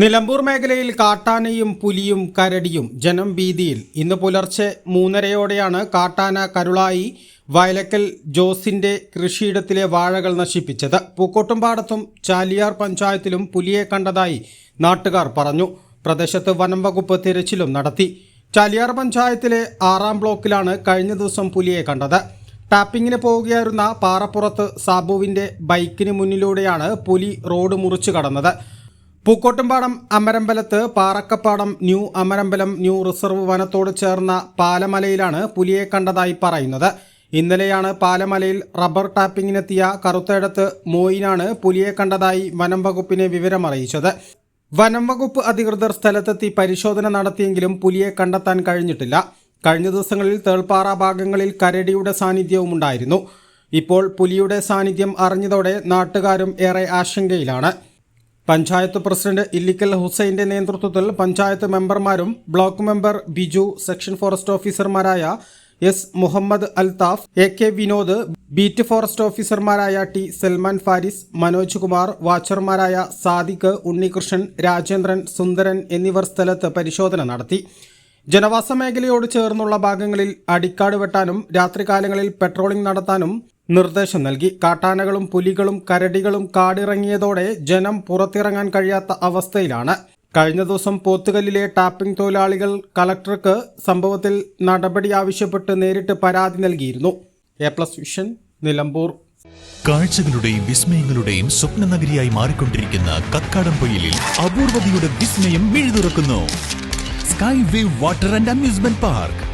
നിലമ്പൂർ മേഖലയിൽ കാട്ടാനയും പുലിയും കരടിയും ജനം ഭീതിയിൽ. ഇന്ന് പുലർച്ചെ മൂന്നരയോടെയാണ് കാട്ടാന കരുളായി വയലക്കൽ ജോസിന്റെ കൃഷിയിടത്തിലെ വാഴകൾ നശിപ്പിച്ചത്. പൂക്കോട്ടുംപാടത്തും ചാലിയാർ പഞ്ചായത്തിലും പുലിയെ കണ്ടതായി നാട്ടുകാർ പറഞ്ഞു. പ്രദേശത്ത് വനം വകുപ്പ് തിരച്ചിലും നടത്തി. ചാലിയാർ പഞ്ചായത്തിലെ ആറാം ബ്ലോക്കിലാണ് കഴിഞ്ഞ ദിവസം പുലിയെ കണ്ടത്. ടാപ്പിങ്ങിന് പോവുകയായിരുന്ന പാറപ്പുറത്ത് സാബുവിന്റെ ബൈക്കിന് മുന്നിലൂടെയാണ് പുലി റോഡ് മുറിച്ചു കടന്നത്. Pookkottumpadam അമരമ്പലത്ത് Parakkappadam new Amarambalam new reserve വനത്തോട് ചേർന്ന പാലമലയിലാണ് പുലിയെ കണ്ടതായി പറയുന്നത്. ഇന്നലെയാണ് പാലമലയിൽ റബ്ബർ ടാപ്പിങ്ങിനെത്തിയ കറുത്തേടത്ത് മോയിനാണ് പുലിയെ കണ്ടതായി വനം വകുപ്പിനെ വിവരമറിയിച്ചത്. വനം വകുപ്പ് അധികൃതർ സ്ഥലത്തെത്തി പരിശോധന നടത്തിയെങ്കിലും പുലിയെ കണ്ടെത്താൻ കഴിഞ്ഞിട്ടില്ല. കഴിഞ്ഞ ദിവസങ്ങളിൽ തേൾപ്പാറ ഭാഗങ്ങളിൽ കരടിയുടെ സാന്നിധ്യവും ഉണ്ടായിരുന്നു. ഇപ്പോൾ പുലിയുടെ സാന്നിധ്യം അറിഞ്ഞതോടെ നാട്ടുകാരും ഏറെ ആശങ്കയിലാണ്. പഞ്ചായത്ത് പ്രസിഡന്റ് ഇല്ലിക്കൽ ഹുസൈന്റെ നേതൃത്വത്തിൽ panchayat മെമ്പർമാരും block member Biju section forest ഓഫീസർമാരായ S Muhammad Althaf A K Vinod beat forest ഓഫീസർമാരായ ടി സൽമാൻ ഫാരിസ് മനോജ് കുമാർ വാച്ചർമാരായ സാദിഖ് ഉണ്ണികൃഷ്ണൻ രാജേന്ദ്രൻ സുന്ദരൻ എന്നിവർ സ്ഥലത്ത് പരിശോധന നടത്തി. ജനവാസ മേഖലയോട് ചേർന്നുള്ള ഭാഗങ്ങളിൽ അടിക്കാട് വെട്ടാനും രാത്രികാലങ്ങളിൽ പെട്രോളിംഗ് നടത്താനും നിർദ്ദേശം നൽകി. കാട്ടാനകളും പുലികളും കരടികളും കാടിറങ്ങിയതോടെ ജനം പുറത്തിറങ്ങാൻ കഴിയാത്ത അവസ്ഥയിലാണ്. കഴിഞ്ഞ ദിവസം പോത്തുകല്ലിലെ ടാപ്പിംഗ് തൊഴിലാളികൾ കളക്ടർക്ക് സംഭവത്തിൽ നടപടി ആവശ്യപ്പെട്ട് നേരിട്ട് പരാതി നൽകിയിരുന്നു. A plus vision Nilambur. കാഴ്ചകളുടെയും വിസ്മയങ്ങളുടെയും സ്വപ്ന നഗരിയായി മാറിക്കൊണ്ടിരിക്കുന്ന കക്കാടംപൊയിലിൽ അപൂർവതയുടെ വിസ്മയം മിഴുതുറക്കുന്നു. Sky wave water and amusement park.